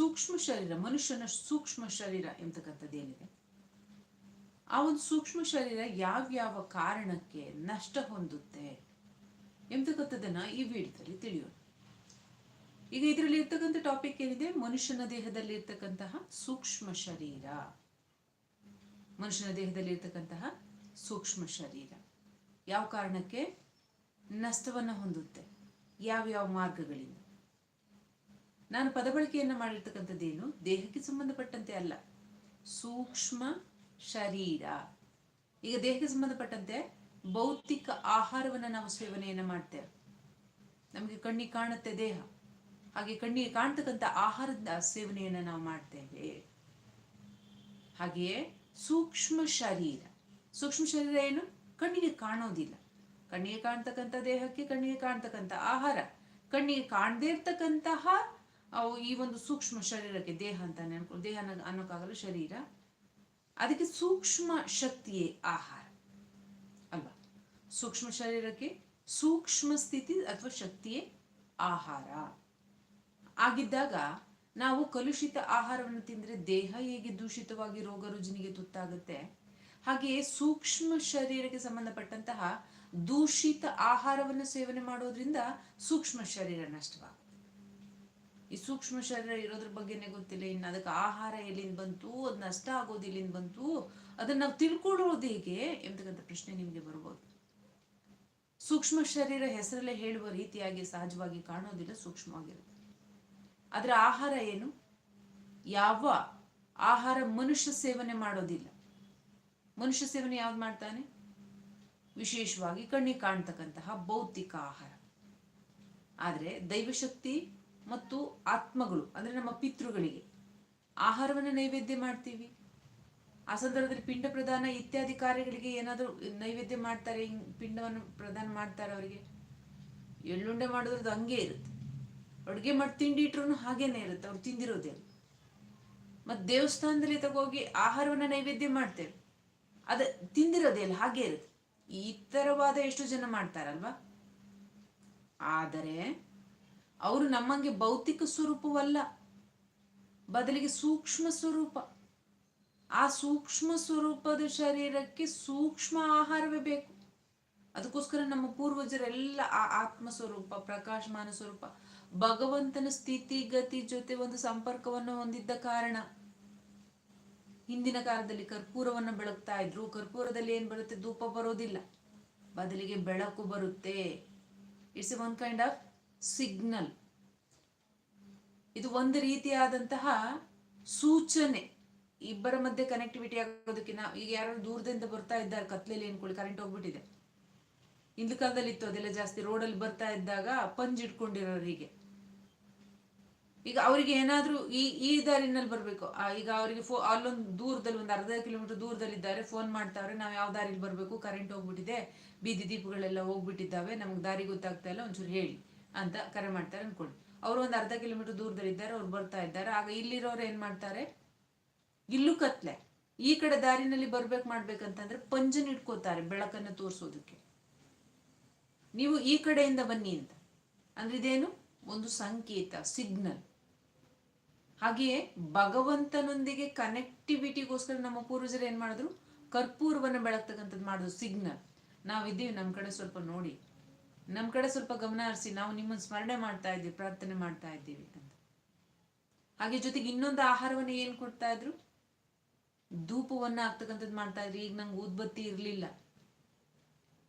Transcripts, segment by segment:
ಸೂಕ್ಷ್ಮ ಶರೀರ, ಮನುಷ್ಯನ ಸೂಕ್ಷ್ಮ ಶರೀರ ಎಂತಕ್ಕಂಥದ್ದು ಏನಿದೆ? ಆ ಒಂದು ಸೂಕ್ಷ್ಮ ಶರೀರ ಯಾವ್ಯಾವ ಕಾರಣಕ್ಕೆ ನಷ್ಟ ಹೊಂದುತ್ತೆ ಎಂತಕ್ಕಂಥದ್ದನ್ನ ಈ ವಿಡಿಯೋದಲ್ಲಿ ತಿಳಿಯೋಣ. ಈಗ ಇದರಲ್ಲಿ ಇರ್ತಕ್ಕಂಥ ಟಾಪಿಕ್ ಏನಿದೆ? ಮನುಷ್ಯನ ದೇಹದಲ್ಲಿ ಇರ್ತಕ್ಕಂತಹ ಸೂಕ್ಷ್ಮ ಶರೀರ. ಮನುಷ್ಯನ ದೇಹದಲ್ಲಿ ಇರ್ತಕ್ಕಂತಹ ಸೂಕ್ಷ್ಮ ಶರೀರ. ಯಾವ ಕಾರಣಕ್ಕೆ? ನಷ್ಟವನ್ನು ಹೊಂದುತ್ತೆ. ಯಾವ್ಯಾವ ಮಾರ್ಗಗಳಿಂದ? ನಾನು ಪದಬಳಕೆಯನ್ನು ಮಾಡಿರ್ತಕ್ಕಂಥದ್ದೇನು? ದೇಹಕ್ಕೆ ಸಂಬಂಧಪಟ್ಟಂತೆ ಅಲ್ಲ. ಸೂಕ್ಷ್ಮ ಶರೀರ. ಈಗ ದೇಹಕ್ಕೆ ಸಂಬಂಧಪಟ್ಟಂತೆ ಭೌತಿಕ ಆಹಾರವನ್ನು ನಾವು ಸೇವನೆಯನ್ನು ಮಾಡ್ತೇವೆ. ನಮಗೆ ಕಣ್ಣಿಗೆ ಕಾಣುತ್ತೆ ದೇಹ. ಹಾಗೆ ಕಣ್ಣಿಗೆ ಕಾಣ್ತಕ್ಕಂಥ ಆಹಾರದ ಸೇವನೆಯನ್ನು ನಾವು ಮಾಡ್ತೇವೆ. ಹಾಗೆಯೇ ಸೂಕ್ಷ್ಮ ಶರೀರ. ಸೂಕ್ಷ್ಮ ಶರೀರ ಏನು? ಕಣ್ಣಿಗೆ ಕಾಣೋದಿಲ್ಲ. ಕಣ್ಣಿಗೆ ಕಾಣ್ತಕ್ಕಂಥ ದೇಹಕ್ಕೆ ಕಣ್ಣಿಗೆ ಕಾಣ್ತಕ್ಕಂಥ ಆಹಾರ. ಕಣ್ಣಿಗೆ ಕಾಣದೇ ಇರ್ತಕ್ಕಂತಹ ಅವು ಈ ಒಂದು ಸೂಕ್ಷ್ಮ ಶರೀರಕ್ಕೆ ದೇಹ ಅಂತ ಅನ್ಕೊಂಡು ದೇಹ ಅನ್ನೋ- ಅನ್ನೋಕ್ಕಾಗಲ್ಲ ಶರೀರ. ಅದಕ್ಕೆ ಸೂಕ್ಷ್ಮ ಶಕ್ತಿಯೇ ಆಹಾರ. ಅಲ್ವಾ? ಸೂಕ್ಷ್ಮ ಶರೀರಕ್ಕೆ ಸೂಕ್ಷ್ಮ ಸ್ಥಿತಿ ಅಥವಾ ಶಕ್ತಿಯೇ ಆಹಾರ. ಆಗಿದ್ದಾಗ ನಾವು ಕಲುಷಿತ ಆಹಾರವನ್ನು ತಿಂದರೆ ದೇಹ ಹೇಗೆ ದೂಷಿತವಾಗಿ ರೋಗ ರುಜಿನಿಗೆ ತುತ್ತಾಗುತ್ತೆ? ಹಾಗೆಯೇ ಸೂಕ್ಷ್ಮ ಶರೀರಕ್ಕೆ ಸಂಬಂಧಪಟ್ಟಂತಹ ದೂಷಿತ ಆಹಾರವನ್ನು ಸೇವನೆ ಮಾಡೋದ್ರಿಂದ ಸೂಕ್ಷ್ಮ ಶರೀರ ನಷ್ಟವಾಗುತ್ತೆ. ಈ ಸೂಕ್ಷ್ಮ ಶರೀರ ಇರೋದ್ರ ಬಗ್ಗೆನೇ ಗೊತ್ತಿಲ್ಲ. ಇನ್ನು ಅದಕ್ಕೆ ಆಹಾರ ಎಲ್ಲಿಂದ ಬಂತು, ಅದು ನಷ್ಟ ಆಗೋದು ಎಲ್ಲಿಂದ ಬಂತು, ಅದನ್ನ ನಾವು ತಿಳ್ಕೊಳ್ಳೋದು ಹೇಗೆ ಎಂತಕ್ಕಂಥ ಪ್ರಶ್ನೆ ನಿಮಗೆ ಬರ್ಬೋದು. ಸೂಕ್ಷ್ಮ ಶರೀರ ಹೆಸರಲ್ಲೇ ಹೇಳುವ ರೀತಿಯಾಗಿ ಸಹಜವಾಗಿ ಕಾಣೋದಿಲ್ಲ, ಸೂಕ್ಷ್ಮವಾಗಿರುತ್ತೆ. ಅದರ ಆಹಾರ ಏನು? ಯಾವ ಆಹಾರ ಮನುಷ್ಯ ಸೇವನೆ ಮಾಡೋದಿಲ್ಲ. ಮನುಷ್ಯ ಸೇವನೆ ಯಾವ್ದು ಮಾಡ್ತಾನೆ? ವಿಶೇಷವಾಗಿ ಕಣ್ಣಿಗೆ ಕಾಣ್ತಕ್ಕಂತಹ ಭೌತಿಕ ಆಹಾರ. ಆದರೆ ದೈವಶಕ್ತಿ ಮತ್ತು ಆತ್ಮಗಳು, ಅಂದ್ರೆ ನಮ್ಮ ಪಿತೃಗಳಿಗೆ. ಆಹಾರವನ್ನು ನೈವೇದ್ಯ ಮಾಡ್ತೀವಿ. ಆ ಸಂದರ್ಭದಲ್ಲಿ ಪಿಂಡ ಪ್ರದಾನ ಇತ್ಯಾದಿ ಕಾರ್ಯಗಳಿಗೆ ಏನಾದರೂ ನೈವೇದ್ಯ ಮಾಡ್ತಾರೆ ಪಿಂಡವನ್ನು ಪ್ರದಾನ ಮಾಡ್ತಾರೆ ಅವರಿಗೆ. ಎಳ್ಳುಂಡೆ ಮಾಡೋದ್ರದ್ದು ಹಂಗೆ ಇರುತ್ತೆ. ಅಡುಗೆ ಮಾಡಿ ತಿಂಡಿ ಇಟ್ರು ಹಾಗೇನೆ ಇರುತ್ತೆ, ಅವ್ರು ತಿಂದಿರೋದೇ ಮತ್ತೆ ದೇವಸ್ಥಾನದಲ್ಲಿ ತಗೋಗಿ ಆಹಾರವನ್ನ ನೈವೇದ್ಯ ಮಾಡ್ತೇವೆ. ಅದು ತಿಂದಿರೋದೇ ಇಲ್ಲ ಹಾಗೆ ಇರುತ್ತೆ. ಈ ತರವಾದ ಎಷ್ಟು ಜನ ಮಾಡ್ತಾರಲ್ವಾ? ಆದರೆ ಅವರು ನಮ್ಮಂಗೆ ಭೌತಿಕ ಸ್ವರೂಪವಲ್ಲ, ಬದಲಿಗೆ ಸೂಕ್ಷ್ಮ ಸ್ವರೂಪ. ಆ ಸೂಕ್ಷ್ಮ ಸ್ವರೂಪದ ಶರೀರಕ್ಕೆ ಸೂಕ್ಷ್ಮ ಆಹಾರವೇ ಬೇಕು. ಅದಕ್ಕೋಸ್ಕರ ನಮ್ಮ ಪೂರ್ವಜರೆಲ್ಲ ಆ ಆತ್ಮ ಸ್ವರೂಪ ಪ್ರಕಾಶಮಾನ ಸ್ವರೂಪ, ಭಗವಂತನ ಸ್ಥಿತಿಗತಿ ಜೊತೆ ಒಂದು ಸಂಪರ್ಕವನ್ನು ಹೊಂದಿದ್ದ ಕಾರಣ ಹಿಂದಿನ ಕಾಲದಲ್ಲಿ ಕರ್ಪೂರವನ್ನು ಬೆಳಗ್ತಾ ಇದ್ರು. ಕರ್ಪೂರದಲ್ಲಿ ಏನ್ ಬರುತ್ತೆ? ಧೂಪ ಬರೋದಿಲ್ಲ. ಬದಲಿಗೆ ಬೆಳಕು ಬರುತ್ತೆ. It's one kind of signal. ಇದು ಒಂದು ರೀತಿಯಾದಂತಹ ಸೂಚನೆ. ಇಬ್ಬರ ಮಧ್ಯೆ ಕನೆಕ್ಟಿವಿಟಿ ಆಗೋದಕ್ಕಿಂತ ಈಗ ಯಾರು ದೂರದಿಂದ ಬರ್ತಾ ಇದ್ದಾರೆ ಕತ್ಲೆಯಲ್ಲಿ ಅನ್ಕೊಳ್ಳಿ ಕರೆಂಟ್ ಹೋಗ್ಬಿಟ್ಟಿದೆ. ಹಿಂದ್ ಕಾಲದಲ್ಲಿ ಇತ್ತು, ಅದೆಲ್ಲ ಜಾಸ್ತಿ. ರೋಡಲ್ಲಿ ಬರ್ತಾ ಇದ್ದಾಗ ಪಂಜ್ ಇಟ್ಕೊಂಡಿರೋರಿಗೆ ಈಗ ಅವರಿಗೆ ಏನಾದರೂ ಈ ಈ ದಾರಿನಲ್ಲಿ ಬರಬೇಕು. ಈಗ ಅವರಿಗೆ ಫೋ, ಅಲ್ಲೊಂದು ದೂರದಲ್ಲಿ ಒಂದು ಅರ್ಧ ಕಿಲೋಮೀಟರ್ ದೂರದಲ್ಲಿದ್ದಾರೆ ಫೋನ್ ಮಾಡ್ತಾವ್ರೆ, ನಾವು ಯಾವ ದಾರಿಲಿ ಬರಬೇಕು? ಕರೆಂಟ್ ಹೋಗ್ಬಿಟ್ಟಿದೆ, ಬೀದಿ ದೀಪಗಳೆಲ್ಲ ಹೋಗ್ಬಿಟ್ಟಿದ್ದಾವೆ, ನಮ್ಗೆ ದಾರಿ ಗೊತ್ತಾಗ್ತಾ ಇಲ್ಲ, ಒಂಚೂರು ಹೇಳಿ. ಅಂತ ಕರೆ ಮಾಡ್ತಾರೆ ಅನ್ಕೊಳ್ಳಿ. ಅವರು ಒಂದು ಅರ್ಧ ಕಿಲೋಮೀಟರ್ ದೂರದಲ್ಲಿದ್ದಾರೆ ಅವ್ರು ಬರ್ತಾ ಇದ್ದಾರೆ. ಆಗ ಇಲ್ಲಿರೋರು ಏನ್ ಮಾಡ್ತಾರೆ? ಇಲ್ಲೂ ಕತ್ಲೆ. ಈ ಕಡೆ ದಾರಿನಲ್ಲಿ ಬರ್ಬೇಕು ಮಾಡ್ಬೇಕಂತಂದ್ರೆ ಪಂಜನ್ ಇಟ್ಕೋತಾರೆ ಬೆಳಕನ್ನು ತೋರಿಸೋದಕ್ಕೆ. ನೀವು ಈ ಕಡೆಯಿಂದ ಬನ್ನಿ ಅಂತ. ಅಂದ್ರೆ ಇದೇನು? ಒಂದು ಸಂಕೇತ ಸಿಗ್ನಲ್ ಹಾಗೆಯೇ ಭಗವಂತನೊಂದಿಗೆ ಕನೆಕ್ಟಿವಿಟಿಗೋಸ್ಕರ ನಮ್ಮ ಪೂರ್ವಜರು ಏನ್ ಮಾಡಿದ್ರು? ಕರ್ಪೂರವನ್ನು ಬೆಳಗ್ತಕ್ಕಂಥದ್ದು ಮಾಡಿದ್ರು ಸಿಗ್ನಲ್ ನಾವಿದ್ದೀವಿ ನಮ್ಮ ಕಡೆ ಸ್ವಲ್ಪ ನೋಡಿ. ನಮ್ಮ ಕಡೆ ಸ್ವಲ್ಪ ಗಮನ ಹರಿಸಿ, ನಾವು ನಿಮ್ಮನ್ನು ಸ್ಮರಣೆ ಮಾಡ್ತಾ ಇದ್ದೀವಿ, ಪ್ರಾರ್ಥನೆ ಮಾಡ್ತಾ ಇದ್ದೀವಿ ಅಂತ. ಹಾಗೆ ಜೊತೆಗೆ ಇನ್ನೊಂದು ಆಹಾರವನ್ನು ಏನು ಕೊಡ್ತಾ ಇದ್ರು? ಧೂಪವನ್ನು ಆಗ್ತಕ್ಕಂಥದ್ದು ಮಾಡ್ತಾ ಇದ್ರು, ಈಗ ನಂಗೆ ಊದ್ಬತ್ತಿ ಇರಲಿಲ್ಲ.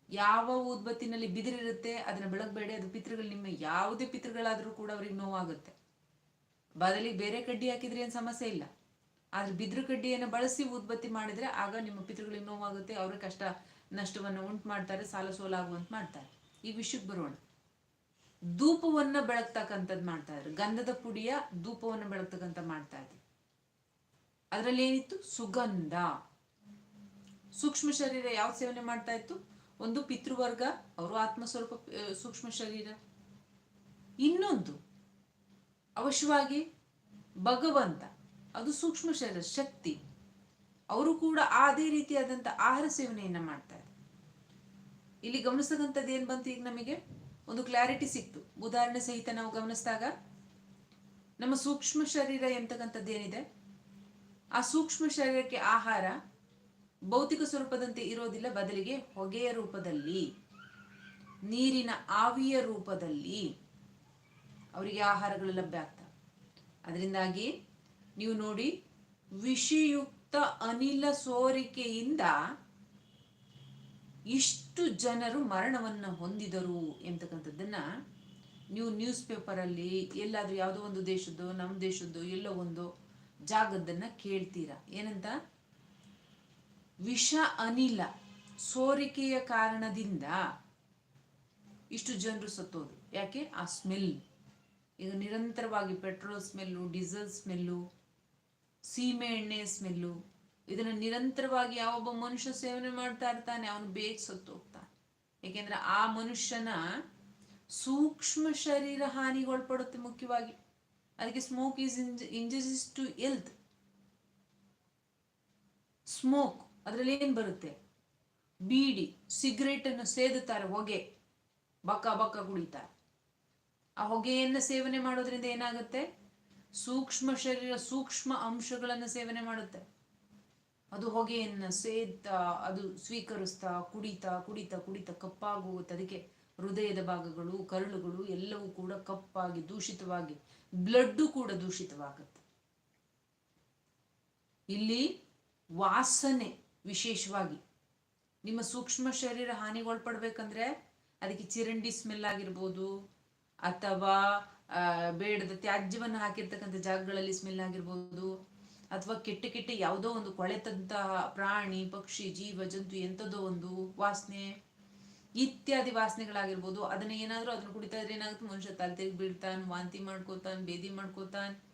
ಯಾವ ಊದ್ಬತ್ತಿನಲ್ಲಿ ಬಿದಿರಿರುತ್ತೆ, ಅದನ್ನ ಬೆಳಗಬೇಡಿ, ಅದು ಪಿತೃಗಳು ನಿಮ್ಮ ಯಾವುದೇ ಪಿತೃಗಳಾದರೂ ಕೂಡ ಅವ್ರಿಗೆ ನೋವಾಗುತ್ತೆ. ಬದಲಿಗೆ ಬೇರೆ ಕಡ್ಡಿ ಹಾಕಿದ್ರೆ ಏನು ಸಮಸ್ಯೆ ಇಲ್ಲ. ಆದ್ರೆ ಬಿದಿರು ಕಡ್ಡಿಯನ್ನು ಬಳಸಿ ಉದ್ಬತ್ತಿ ಮಾಡಿದ್ರೆ ಆಗ ನಿಮ್ಮ ಪಿತೃಗಳಿಗೆ ನೋವಾಗುತ್ತೆ ಅವ್ರಿಗೆ ಕಷ್ಟ ನಷ್ಟವನ್ನು ಉಂಟು ಮಾಡ್ತಾರೆ, ಸಾಲ ಸೋಲಾಗುವಂತ ಮಾಡ್ತಾರೆ. ಈ ವಿಷಯಕ್ಕೆ ಬರೋಣ. ಧೂಪವನ್ನ ಬೆಳಗ್ತಕ್ಕಂಥದ್ದು ಮಾಡ್ತಾ ಇದ್ರು. ಗಂಧದ ಪುಡಿಯ ಧೂಪವನ್ನು ಬೆಳಗ್ತಕ್ಕಂಥ ಮಾಡ್ತಾ ಇದ್ರು. ಅದರಲ್ಲಿ ಏನಿತ್ತು? ಸುಗಂಧ. ಸೂಕ್ಷ್ಮ ಶರೀರ ಯಾವ ಸೇವನೆ ಮಾಡ್ತಾ ಇತ್ತು? ಒಂದು ಪಿತೃವರ್ಗ, ಅವರು ಆತ್ಮ ಸ್ವಲ್ಪ ಸೂಕ್ಷ್ಮ ಶರೀರ. ಇನ್ನೊಂದು, ಅವಶ್ಯವಾಗಿ ಭಗವಂತ, ಅದು ಸೂಕ್ಷ್ಮ ಶರೀರ, ಶಕ್ತಿ. ಅವರು ಕೂಡ ಅದೇ ರೀತಿಯಾದಂಥ ಆಹಾರ ಸೇವನೆಯನ್ನ ಮಾಡ್ತಾ ಇದ್ದಾರೆ ಇಲ್ಲಿ ಗಮನಿಸ್ತಕ್ಕಂಥದ್ದು ಏನು ಬಂತು ಈಗ ನಮಗೆ? ಒಂದು ಕ್ಲಾರಿಟಿ ಸಿಕ್ತು. ಉದಾಹರಣೆ ಸಹಿತ ನಾವು ಗಮನಿಸಿದಾಗ, ನಮ್ಮ ಸೂಕ್ಷ್ಮ ಶರೀರ ಎಂತಕ್ಕಂಥದ್ದೇನಿದೆ ಆ ಸೂಕ್ಷ್ಮ ಶರೀರಕ್ಕೆ ಆಹಾರ ಭೌತಿಕ ಸ್ವರೂಪದಂತೆ ಇರೋದಿಲ್ಲ, ಬದಲಿಗೆ ಹೊಗೆಯ ರೂಪದಲ್ಲಿ, ನೀರಿನ ಆವಿಯ ರೂಪದಲ್ಲಿ ಅವರಿಗೆ ಆಹಾರಗಳು ಲಭ್ಯ ಆಗ್ತವೆ. ಅದರಿಂದಾಗಿ ನೀವು ನೋಡಿ, ವಿಷಯುಕ್ತ ಅನಿಲ ಸೋರಿಕೆಯಿಂದ ಇಷ್ಟು ಜನರು ಮರಣವನ್ನು ಹೊಂದಿದರು ಎಂತಕ್ಕಂಥದ್ದನ್ನ ನೀವು ನ್ಯೂಸ್ ಪೇಪರಲ್ಲಿ ಎಲ್ಲಾದರೂ ಯಾವುದೋ ಒಂದು ದೇಶದ್ದು ನಮ್ಮ ದೇಶದ್ದು, ಎಲ್ಲೋ ಒಂದು ಜಾಗದ್ದನ್ನು ಕೇಳ್ತೀರಾ? ಏನಂತ? ವಿಷ ಅನಿಲ, ಸೋರಿಕೆಯ ಕಾರಣದಿಂದ ಇಷ್ಟು ಜನರು ಸತ್ತೋದು ಯಾಕೆ? ಆ ಸ್ಮೆಲ್ ಈಗ ನಿರಂತರವಾಗಿ ಪೆಟ್ರೋಲ್ ಸ್ಮೆಲ್ಲು ಡೀಸೆಲ್ ಸ್ಮೆಲ್ಲು ಸೀಮೆ ಎಣ್ಣೆ ಸ್ಮೆಲ್ಲು ಇದನ್ನ ನಿರಂತರವಾಗಿ ಯಾವೊಬ್ಬ ಮನುಷ್ಯ ಸೇವನೆ ಮಾಡ್ತಾ ಇರ್ತಾನೆ, ಅವನು ಬೇಗ ಸತ್ತು ಹೋಗ್ತಾನೆ ಏಕೆಂದ್ರೆ ಆ ಮನುಷ್ಯನ ಸೂಕ್ಷ್ಮ ಶರೀರ ಹಾನಿಗೊಳಪಡುತ್ತೆ ಮುಖ್ಯವಾಗಿ. ಅದಕ್ಕೆ smoke is is to health smoke ಅದರಲ್ಲಿ ಏನ್ ಬರುತ್ತೆ? ಬೀಡಿ ಸಿಗರೇಟನ್ನು ಸೇದುತ್ತಾರೆ, ಹೊಗೆ. ಬಕ್ಕ ಬಕ್ಕ ಕುಡಿತಾರೆ. ಆ ಹೊಗೆಯನ್ನು ಸೇವನೆ ಮಾಡೋದ್ರಿಂದ ಏನಾಗುತ್ತೆ? ಸೂಕ್ಷ್ಮ ಶರೀರ, ಸೂಕ್ಷ್ಮ ಅಂಶಗಳನ್ನು ಸೇವನೆ ಮಾಡುತ್ತೆ. ಅದು ಹೊಗೆಯನ್ನು ಸೇದ್ತಾ, ಅದು ಸ್ವೀಕರಿಸ್ತಾ, ಕುಡಿತಾ ಕುಡಿತಾ ಕುಡಿತಾ ಕಪ್ಪಾಗುವುದು ಅದಕ್ಕೆ ಹೃದಯದ ಭಾಗಗಳು, ಕರುಳುಗಳು ಎಲ್ಲವೂ ಕೂಡ ಕಪ್ಪಾಗಿ ದೂಷಿತವಾಗಿ, ಬ್ಲಡ್ಡು ಕೂಡ ದೂಷಿತವಾಗುತ್ತೆ. ಇಲ್ಲಿ ವಾಸನೆ ವಿಶೇಷವಾಗಿ, ನಿಮ್ಮ ಸೂಕ್ಷ್ಮ ಶರೀರ ಹಾನಿಗೊಳಪಡ್ಬೇಕಂದ್ರೆ ಅದಕ್ಕೆ ಚಿರಂಡಿ ಸ್ಮೆಲ್ ಆಗಿರ್ಬೋದು, ಅಥವಾ ಬೇಡದ ತ್ಯಾಜ್ಯವನ್ನು ಹಾಕಿರ್ತಕ್ಕಂಥ ಜಾಗಗಳಲ್ಲಿ ಸ್ಮೆಲ್ ಆಗಿರ್ಬೋದು ಅಥವಾ ಕೆಟ್ಟ ಕೆಟ್ಟ ಯಾವುದೋ ಒಂದು ಕೊಳೆತಂತಹ ಪ್ರಾಣಿ, ಪಕ್ಷಿ, ಜೀವ, ಜಂತು ಎಂಥದೋ ಒಂದು ವಾಸನೆ, ಇತ್ಯಾದಿ ವಾಸನೆಗಳಾಗಿರ್ಬೋದು, ಅದನ್ನ ಏನಾದರೂ ಅದನ್ನ ಕುಡಿತಾ ಇದ್ರೆ ಏನಾಗುತ್ತೆ? ಮನುಷ್ಯ ತಲೆ ತೆಗೆ ಬೀಳ್ತಾನೆ, ವಾಂತಿ ಮಾಡ್ಕೋತಾನೆ, ಬೇದಿ ಮಾಡ್ಕೋತಾನೆ.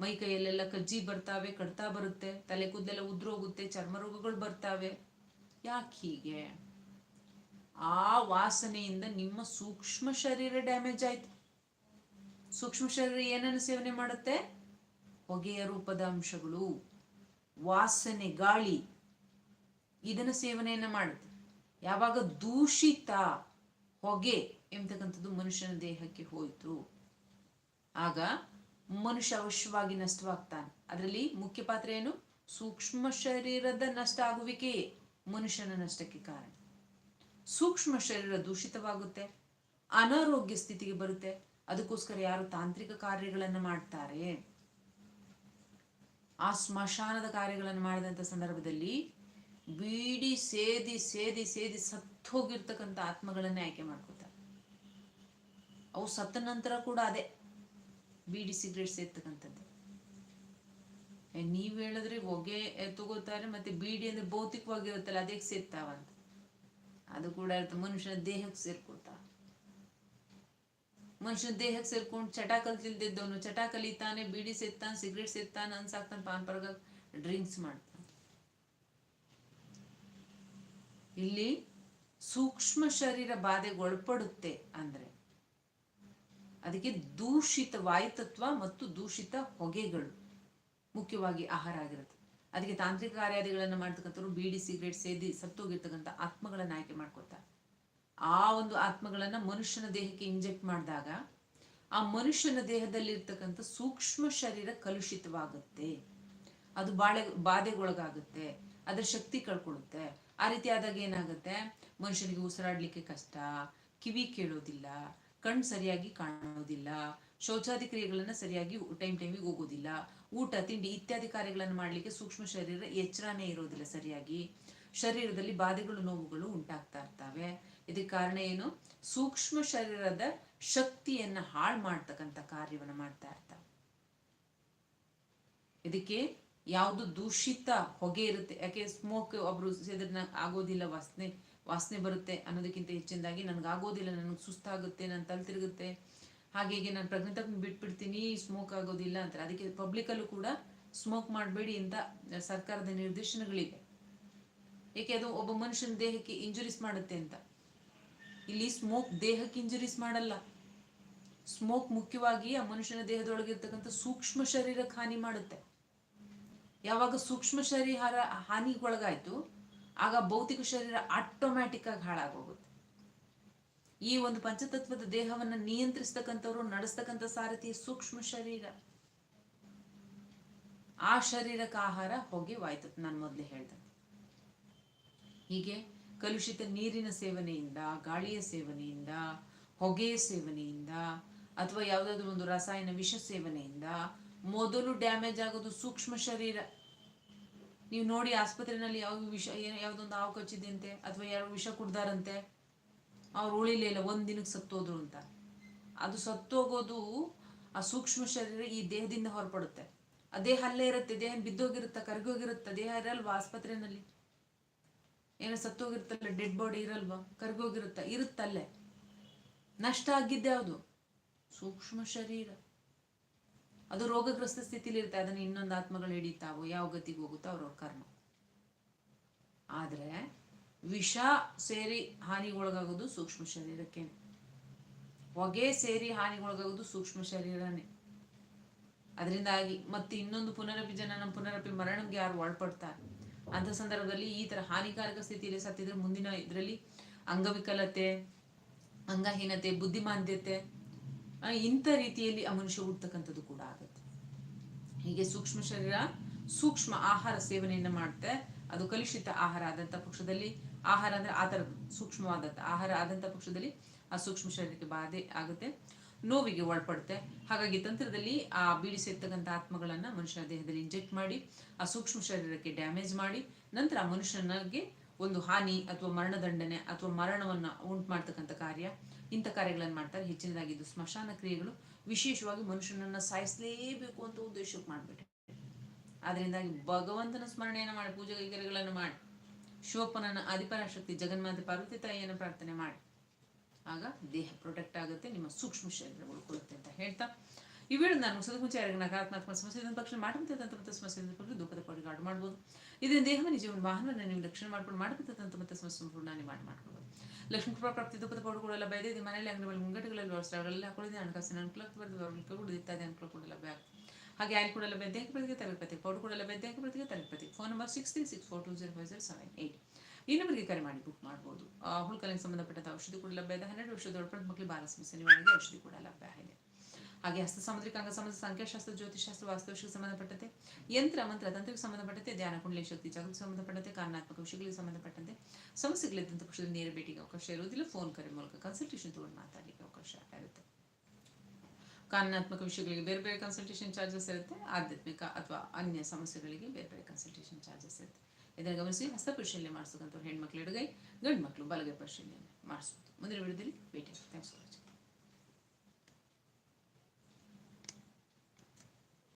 ಮೈ ಕೈಯಲ್ಲೆಲ್ಲ ಕಜ್ಜಿ ಬರ್ತಾವೆ, ಕಡ್ತಾ ಬರುತ್ತೆ, ತಲೆ ಕೂದಲೆಲ್ಲ ಉದ್ರೋಗುತ್ತೆ, ಚರ್ಮ ರೋಗಗಳು ಬರ್ತಾವೆ. ಯಾಕೆ ಹೀಗೆ? ಆ ವಾಸನೆಯಿಂದ ನಿಮ್ಮ ಸೂಕ್ಷ್ಮ ಶರೀರ ಡ್ಯಾಮೇಜ್ ಆಯ್ತು. ಸೂಕ್ಷ್ಮ ಶರೀರ ಏನನ್ನು ಸೇವನೆ ಮಾಡುತ್ತೆ? ಹೊಗೆಯ ರೂಪದ ಅಂಶಗಳು, ವಾಸನೆ, ಗಾಳಿ, ಇದನ್ನು ಸೇವನೆಯನ್ನು ಮಾಡುತ್ತೆ. ಯಾವಾಗ ದೂಷಿತ ಹೊಗೆ ಎಂಬತಕ್ಕಂಥದ್ದು ಮನುಷ್ಯನ ದೇಹಕ್ಕೆ ಹೋಯಿತು, ಆಗ ಮನುಷ್ಯ ಅವಶ್ಯವಾಗಿ ನಷ್ಟವಾಗ್ತಾನೆ. ಅದರಲ್ಲಿ ಮುಖ್ಯ ಪಾತ್ರ ಏನು? ಸೂಕ್ಷ್ಮ ಶರೀರದ ನಷ್ಟ ಆಗುವಿಕೆಯೇ ಮನುಷ್ಯನ ನಷ್ಟಕ್ಕೆ ಕಾರಣ. ಸೂಕ್ಷ್ಮ ಶರೀರ ದೂಷಿತವಾಗುತ್ತೆ, ಅನಾರೋಗ್ಯ ಸ್ಥಿತಿಗೆ ಬರುತ್ತೆ. ಅದಕ್ಕೋಸ್ಕರ ಯಾರು ತಾಂತ್ರಿಕ ಕಾರ್ಯಗಳನ್ನು ಮಾಡ್ತಾರೆ. ಆ ಸ್ಮಶಾನದ ಕಾರ್ಯಗಳನ್ನು ಮಾಡಿದಂಥ ಸಂದರ್ಭದಲ್ಲಿ ಬೀಡಿ ಸೇದಿ ಸೇದಿ ಸೇದಿ ಸತ್ತೋಗಿರ್ತಕ್ಕಂಥ ಆತ್ಮಗಳನ್ನೇ ಆಯ್ಕೆ ಮಾಡ್ಕೋತಾರೆ ಅವು ಸತ್ತ ನಂತರ ಕೂಡ ಅದೇ ಬೀಡಿ ಸಿಗರೇಟ್ ಸೇರ್ತಕ್ಕಂಥದ್ದು. ನೀವು ಹೇಳಿದ್ರೆ ಹೊಗೆ ತಗೋತಾರೆ ಮತ್ತೆ ಬೀಡಿ ಅಂದ್ರೆ ಭೌತಿಕವಾಗಿರುತ್ತಲ್ಲ ಅದಕ್ಕೆ ಸೇರ್ತಾವಂತ. ಅದು ಕೂಡ ಮನುಷ್ಯನ ದೇಹಕ್ಕೆ ಸೇರ್ಕೊಳ್ತಾವ ಮನುಷ್ಯನ ದೇಹಕ್ಕೆ ಸೇರ್ಕೊಂಡು ಚಟ ಕಲ್ತಿಲ್ದಿದ್ದವನು ಚಟ ಕಲಿತಾನೆ ಬೀಡಿ ಸೇತಾನೆ ಸಿಗರೇಟ್ ಸೇತಾನೆ ಅನ್ಸಾಕ್ತಾನೆ ಪಾನ್ ಪರ್ಗ ಡ್ರಿಂಕ್ಸ್ ಮಾಡ್ತಾನೆ. ಇಲ್ಲಿ ಸೂಕ್ಷ್ಮ ಶರೀರ ಬಾಧೆಗೊಳಪಡುತ್ತೆ ಅಂದ್ರೆ ಅದಕ್ಕೆ ದೂಷಿತ ವಾಯುತತ್ವ ಮತ್ತು ದೂಷಿತ ಹೊಗೆಗಳು ಮುಖ್ಯವಾಗಿ ಆಹಾರ ಆಗಿರುತ್ತೆ. ಅದಕ್ಕೆ ತಾಂತ್ರಿಕ ಕಾರ್ಯಾದಿಗಳನ್ನು ಮಾಡ್ತಕ್ಕಂಥವ್ರು ಬೀಡಿ, ಸಿಗರೇಟ್ ಸೇದಿ ಸತ್ತೋಗಿರ್ತಕ್ಕಂಥ ಆತ್ಮಗಳನ್ನ ಆಯ್ಕೆ ಮಾಡ್ಕೊತಾರೆ. ಆ ಒಂದು ಆತ್ಮಗಳನ್ನ ಮನುಷ್ಯನ ದೇಹಕ್ಕೆ ಇಂಜೆಕ್ಟ್ ಮಾಡಿದಾಗ ಆ ಮನುಷ್ಯನ ದೇಹದಲ್ಲಿ ಇರ್ತಕ್ಕಂಥ ಸೂಕ್ಷ್ಮ ಶರೀರ ಕಲುಷಿತವಾಗುತ್ತೆ. ಅದು ಬಾಳೆ, ಬಾಧೆಗೊಳಗಾಗುತ್ತೆ. ಅದರ ಶಕ್ತಿ ಕಳ್ಕೊಳ್ಳುತ್ತೆ. ಆ ರೀತಿ ಆದಾಗ ಏನಾಗುತ್ತೆ? ಮನುಷ್ಯನಿಗೆ ಉಸಿರಾಡ್ಲಿಕ್ಕೆ ಕಷ್ಟ, ಕಿವಿ ಕೇಳೋದಿಲ್ಲ, ಕಣ್ಣು ಸರಿಯಾಗಿ ಕಾಣೋದಿಲ್ಲ, ಶೌಚಾದಿ ಕ್ರಿಯೆಗಳನ್ನ ಸರಿಯಾಗಿ ಟೈಮ್ ಟೈಮಿಗೆ ಹೋಗೋದಿಲ್ಲ, ಊಟ, ತಿಂಡಿ ಇತ್ಯಾದಿ ಕಾರ್ಯಗಳನ್ನು ಮಾಡಲಿಕ್ಕೆ ಸೂಕ್ಷ್ಮ ಶರೀರ ಎಚ್ಚರನೇ ಇರೋದಿಲ್ಲ ಸರಿಯಾಗಿ. ಶರೀರದಲ್ಲಿ ಬಾಧೆಗಳು, ನೋವುಗಳು ಉಂಟಾಗ್ತಾ ಇರ್ತವೆ. ಇದಕ್ಕೆ ಕಾರಣ ಏನು? ಸೂಕ್ಷ್ಮ ಶರೀರದ ಶಕ್ತಿಯನ್ನ ಹಾಳು ಮಾಡ್ತಕ್ಕಂಥ ಕಾರ್ಯವನ್ನು ಮಾಡ್ತಾ ಇರ್ತಾವೆ. ಇದಕ್ಕೆ ಯಾವುದು ದೂಷಿತ ಹೊಗೆ ಇರುತ್ತೆ. ಯಾಕೆ ಸ್ಮೋಕ್ ಒಬ್ರು ಸೇದ್ರೆ ಆಗೋದಿಲ್ಲ, ವಾಸನೆ ವಾಸನೆ ಬರುತ್ತೆ ಅನ್ನೋದಕ್ಕಿಂತ ಹೆಚ್ಚಿನದಾಗಿ ನನ್ಗೆ ಆಗೋದಿಲ್ಲ, ನನಗೆ ಸುಸ್ತಾಗುತ್ತೆ ನನ್ನ ತಲೆ ತಿರುಗುತ್ತೆ. ಹಾಗೆ ನಾನು ಪ್ರಜ್ಞೆ ಬಿಟ್ಬಿಡ್ತೀನಿ ಸ್ಮೋಕ್ ಆಗೋದಿಲ್ಲ ಅಂತಾರೆ. ಅದಕ್ಕೆ ಪಬ್ಲಿಕಲ್ಲೂ ಕೂಡ ಸ್ಮೋಕ್ ಮಾಡಬೇಡಿ ಅಂತ ಸರ್ಕಾರದ ನಿರ್ದೇಶನಗಳಿವೆ. ಏಕೆ ಅದು ಒಬ್ಬ ಮನುಷ್ಯನ ದೇಹಕ್ಕೆ ಇಂಜುರೀಸ್ ಮಾಡುತ್ತೆ ಅಂತ? ಇಲ್ಲಿ ಸ್ಮೋಕ್ ದೇಹಕ್ಕೆ ಇಂಜುರೀಸ್ ಮಾಡಲ್ಲ. ಸ್ಮೋಕ್ ಮುಖ್ಯವಾಗಿ ಆ ಮನುಷ್ಯನ ದೇಹದೊಳಗಿರ್ತಕ್ಕಂಥ ಸೂಕ್ಷ್ಮ ಶರೀರಕ್ಕೆ ಹಾನಿ ಮಾಡುತ್ತೆ. ಯಾವಾಗ ಸೂಕ್ಷ್ಮ ಶರೀರ ಹಾನಿಗೊಳಗಾಯ್ತು, ಆಗ ಭೌತಿಕ ಶರೀರ ಆಟೋಮ್ಯಾಟಿಕ್ ಆಗಿ ಹಾಳಾಗೋಗುತ್ತೆ. ಈ ಒಂದು ಪಂಚತತ್ವದ ದೇಹವನ್ನು ನಿಯಂತ್ರಿಸ್ತಕ್ಕಂಥವ್ರು, ನಡೆಸ್ತಕ್ಕಂಥ ಸಾರಥಿ ಸೂಕ್ಷ್ಮ ಶರೀರ. ಆ ಶರೀರಕ್ಕೆ ಆಹಾರ ಹೋಗಿ ವಾಯ್ತು ನಾನು ಮೊದಲೇ ಹೇಳ್ದೆ. ಹೀಗೆ ಕಲುಷಿತ ನೀರಿನ ಸೇವನೆಯಿಂದ, ಗಾಳಿಯ ಸೇವನೆಯಿಂದ ಹೊಗೆಯ ಸೇವನೆಯಿಂದ, ಅಥವಾ ಯಾವುದಾದ್ರೂ ಒಂದು ರಸಾಯನ ವಿಷ ಸೇವನೆಯಿಂದ ಮೊದಲು ಡ್ಯಾಮೇಜ್ ಆಗೋದು ಸೂಕ್ಷ್ಮ ಶರೀರ. ನೀವು ನೋಡಿ ಆಸ್ಪತ್ರೆಯಲ್ಲಿ ಯಾವ ವಿಷ ಯಾವುದೊಂದು ಹಾವು ಕಚ್ಚಿದಂತೆ ಅಥವಾ ಯಾರು ವಿಷ ಕುಡ್ದಾರಂತೆ, ಅವ್ರು ಉಳಿಲೇ ಇಲ್ಲ, ಒಂದು ದಿನಕ್ಕೆ ಸತ್ತೋದ್ರು ಅಂತ. ಅದು ಸತ್ತೋಗೋದು ಆ ಸೂಕ್ಷ್ಮ ಶರೀರ ಈ ದೇಹದಿಂದ ಹೊರಪಡುತ್ತೆ. ಆ ದೇಹ ಅಲ್ಲೇ ಇರುತ್ತೆ, ದೇಹ ಬಿದ್ದೋಗಿರುತ್ತೆ, ಕರಗೋಗಿರುತ್ತೆ, ದೇಹ ಇರಲ್ವಾ ಆಸ್ಪತ್ರೆಯಲ್ಲಿ ಏನೋ ಸತ್ತೋಗಿರುತ್ತಲ್ಲ ಡೆಡ್ ಬಾಡಿ ಇರಲ್ವಾ? ಕರ್ಗೋಗಿರುತ್ತ? ಇರುತ್ತಲ್ಲೇ. ನಷ್ಟ ಆಗಿದ್ದೆ ಅದು ಸೂಕ್ಷ್ಮ ಶರೀರ. ಅದು ರೋಗಗ್ರಸ್ತ ಸ್ಥಿತಿಲಿ ಇರುತ್ತೆ ಅದನ್ನ ಇನ್ನೊಂದು ಆತ್ಮಗಳು ಹಿಡಿತಾವೋ, ಯಾವ ಗತಿಗೆ ಹೋಗುತ್ತೋ ಅವ್ರ ಕರ್ಮ. ಆದ್ರೆ, ವಿಷ ಸೇರಿ ಹಾನಿಗೊಳಗಾಗೋದು ಸೂಕ್ಷ್ಮ ಶರೀರಕ್ಕೆ. ಹೊಗೆ ಸೇರಿ ಹಾನಿಗೊಳಗಾಗೋದು ಸೂಕ್ಷ್ಮ ಶರೀರನೇ. ಅದರಿಂದಾಗಿ ಮತ್ತೆ ಇನ್ನೊಂದು ಪುನರಪಿ ಜನನ ಪುನರಪಿ ಮರಣಕ್ಕೆ ಯಾರು ಒಳಪಡ್ತಾರೆ? ಅಂತ ಸಂದರ್ಭದಲ್ಲಿ ಈ ತರ ಹಾನಿಕಾರಕ ಸ್ಥಿತಿಯಲ್ಲಿ ಸತ್ತಿದ್ರೆ ಮುಂದಿನ ಇದರಲ್ಲಿ ಅಂಗವಿಕಲತೆ, ಅಂಗಹೀನತೆ, ಬುದ್ಧಿಮಾಂದ್ಯತೆ ಇಂಥ ರೀತಿಯಲ್ಲಿ ಆ ಮನುಷ್ಯ ಹುಡ್ತಕ್ಕಂಥದ್ದು ಕೂಡ ಆಗುತ್ತೆ. ಹೀಗೆ ಸೂಕ್ಷ್ಮ ಶರೀರ, ಸೂಕ್ಷ್ಮ ಆಹಾರ ಸೇವನೆಯನ್ನ ಮಾಡುತ್ತೆ ಅದು ಕಲುಷಿತ ಆಹಾರ ಆದಂಥ ಪಕ್ಷದಲ್ಲಿ, ಆಹಾರ ಅಂದ್ರೆ ಆ ಥರ ಸೂಕ್ಷ್ಮವಾದಂಥ ಆಹಾರ ಆದಂತ ಪಕ್ಷದಲ್ಲಿ ಆ ಸೂಕ್ಷ್ಮ ಶರೀರಕ್ಕೆ ಬಾಧೆ ಆಗುತ್ತೆ. ನೋವಿಗೆ ಒಳಪಡುತ್ತೆ. ಹಾಗಾಗಿ ತಂತ್ರದಲ್ಲಿ ಆ ಬೀಡಿಸಿರ್ತಕ್ಕಂಥ ಆತ್ಮಗಳನ್ನ ಮನುಷ್ಯನ ದೇಹದಲ್ಲಿ ಇಂಜೆಕ್ಟ್ ಮಾಡಿ, ಆ ಸೂಕ್ಷ್ಮ ಶರೀರಕ್ಕೆ ಡ್ಯಾಮೇಜ್ ಮಾಡಿ, ನಂತರ ಮನುಷ್ಯನಿಗೆ ಒಂದು ಹಾನಿ ಅಥವಾ ಮರಣದಂಡನೆ ಅಥವಾ ಮರಣವನ್ನ ಉಂಟು ಮಾಡ್ತಕ್ಕಂಥ ಕಾರ್ಯ. ಇಂಥ ಕಾರ್ಯಗಳನ್ನು ಮಾಡ್ತಾರೆ. ಹೆಚ್ಚಿನದಾಗಿ ಇದು ಸ್ಮಶಾನ ಕ್ರಿಯೆಗಳು. ವಿಶೇಷವಾಗಿ ಮನುಷ್ಯನನ್ನ ಸಾಯಿಸಲೇಬೇಕು ಅಂತ ಉದ್ದೇಶಕ್ಕೆ ಮಾಡ್ಬಿಟ್ಟೆ ಅದರಿಂದಾಗಿ ಭಗವಂತನ ಸ್ಮರಣೆಯನ್ನು ಮಾಡಿ, ಪೂಜೆ ಕೈಗರಿಗಳನ್ನು ಮಾಡಿ, ಶಿವಪ್ಪನನ್ನ, ಆದಿಪರಾಶಕ್ತಿ, ಜಗನ್ಮಾತೆ, ಪಾರ್ವತಿ ತಾಯಿಯನ್ನು ಪ್ರಾರ್ಥನೆ ಮಾಡಿ. ಆಗ ದೇಹ ಪ್ರೊಟೆಕ್ಟ್ ಆಗುತ್ತೆ, ನಿಮ್ಮ ಸೂಕ್ಷ್ಮ ಶರೀರ ಉಳ್ಕೊಳ್ಳುತ್ತೆ ಅಂತ ಹೇಳ್ತಾ. ಈ ವೇಳೆ ನಾನು ಮುಗಿಸೋದು ಮುಂಚೆ ಯಾರಿಗೆ ನಕಾರಾತ್ಮಕ ಸಮಸ್ಯೆ ಇದ್ದ ಪಕ್ಷ ಮತ್ತು ಸಮಸ್ಯೆ ಪಕ್ಷ ದುಃಖದ ಪಡಿಗಾಡು ಮಾಡ್ಬೋದು. ಇದರಿಂದ ದೇಹವನ್ನು ಜೀವನ ವಾಹನವನ್ನು ನೀವು ರಕ್ಷಣೆ ಮಾಡ್ಕೊಂಡು ಮಾಡಬೇಕಾದಂಥ ಮತ್ತು ಸಮಸ್ಯೆ ಸಂಪೂರ್ಣ ಮಾಡಿ ಮಾಡ್ಕೊಬೋದು ಲಕ್ಷ್ಮೀ ಕೃಪಾ ಪ್ರಾಪ್ತಿ, ದುಃಖದ ಪಡುಗಳೆಲ್ಲ ಇದೆ. ಮನೆಯಲ್ಲಿ, ಅಂಗಡಿಗಳಲ್ಲಿ, ಮುಂಗಟ್ಟುಗಳಲ್ಲಿ ವ್ಯವಸ್ಥೆಗಳೆಲ್ಲ ಹಾಕೊಳ್ಳಿದೆ ಹಣಕಾಸಿನ ಅನುಕೂಲ ಬರ್ತದೆ. ಕೂಡ ಇತ್ಯಾದಿ ಅನುಕೂಲ ಕೂಡ ಲಭ್ಯ ಹಾಗೆ ಆಯ್ಲು ಕೂಡ ಲಭ್ಯ ದೇಹ ಪ್ರತಿಗೆ ತಲೆಪತಿ ಪೌಡರ್ ಕೂಡ phone number six three six four two zero five zero seven eight ಈ ನಂಬರ್ಗೆ ಕರೆ ಮಾಡಿ ಬುಕ್ ಮಾಡ್ಬೋದು. ಹುಲ್ಕಲಿಗೆ ಸಂಬಂಧಪಟ್ಟಂಥ ಔಷಧಿ ಕೂಡ ಲಭ್ಯ ಇದೆ. ಹನ್ನೆರಡು ವರ್ಷದ ಒಳಪಟ್ಟ ಮಕ್ಕಳಿಗೆ ಬಾಲ ಸಮಸ್ಯೆ ನಿವಾರಣೆಗೆ ಔಷಧಿ ಕೂಡ ಲಭ್ಯ ಇದೆ. ಹಾಗೆ ಹಸ್ತ ಸಾಮುದ್ರಿಕ ಅಂಗ ಸಂಬಂಧ, ಸಂಖ್ಯಾಶಾಸ್ತ್ರ ಜ್ಯೋತಿಷಾಸ್ತ್ರ ವಾಸ್ತುವಿಷಯಕ್ಕೆ ಸಂಬಂಧಪಟ್ಟಂತೆ, ಯಂತ್ರ, ಮಂತ್ರ, ತಂತ್ರಕ್ಕೆ ಸಂಬಂಧಪಟ್ಟಂತೆ, ಧ್ಯಾನ ಕುಂಡಲಿ ಶಕ್ತಿ, ಜಾಗೃತಿ ಸಂಬಂಧಪಟ್ಟಂತೆ, ಕಾರಣಾತ್ಮಕ ವಿಷಯಗಳಿಗೆ ಸಂಬಂಧಪಟ್ಟಂತೆ ಸಮಸ್ಯೆಗಳಿದ್ದಂಥ ಪಕ್ಷದಲ್ಲಿ ನೇರ ಭೇಟಿಗೆ ಅವಕಾಶ ಇರುವುದಿಲ್ಲ. ಫೋನ್ ಕರೆ ಮೂಲಕ ಕನ್ಸಲ್ಟೇಷನ್ ತಗೊಂಡು ಮಾತಾಡಲಿಕ್ಕೆ ಅವಕಾಶ ಇರುತ್ತೆ. ಕಾನೂನಾತ್ಮಕ ವಿಷಯಗಳಿಗೆ ಬೇರೆ ಬೇರೆ ಕನ್ಸಲ್ಟೇಷನ್ ಚಾರ್ಜಸ್ ಇರುತ್ತೆ. ಆಧ್ಯಾತ್ಮಿಕ ಅಥವಾ ಅನ್ಯ ಸಮಸ್ಯೆಗಳಿಗೆ ಬೇರೆ ಬೇರೆ ಕನ್ಸಲ್ಟೇಷನ್ ಚಾರ್ಜಸ್ ಇರುತ್ತೆ. ಇದನ್ನು ಗಮನಿಸಿ ಹಸ್ತಪರಿಶೀಲನೆ ಮಾಡಿಸ್ತಕ್ಕಂಥವ್ರು ಮಾಡಿಸ್ತಕ್ಕಂಥ ಹೆಣ್ಮಕ್ಳು ಎಡಗೈ ಗಂಡು ಮಕ್ಕಳು ಬಲಗೈ ಪರಿಶೀಲನೆ ಮಾಡಿಸ್ಬೋದು ಮುಂದಿನ ವಿಡಿಯೋದಲ್ಲಿ ಭೇಟಿ ಥ್ಯಾಂಕ್ಸ್ ಫಾರ್ ವಾಚಿಂಗ್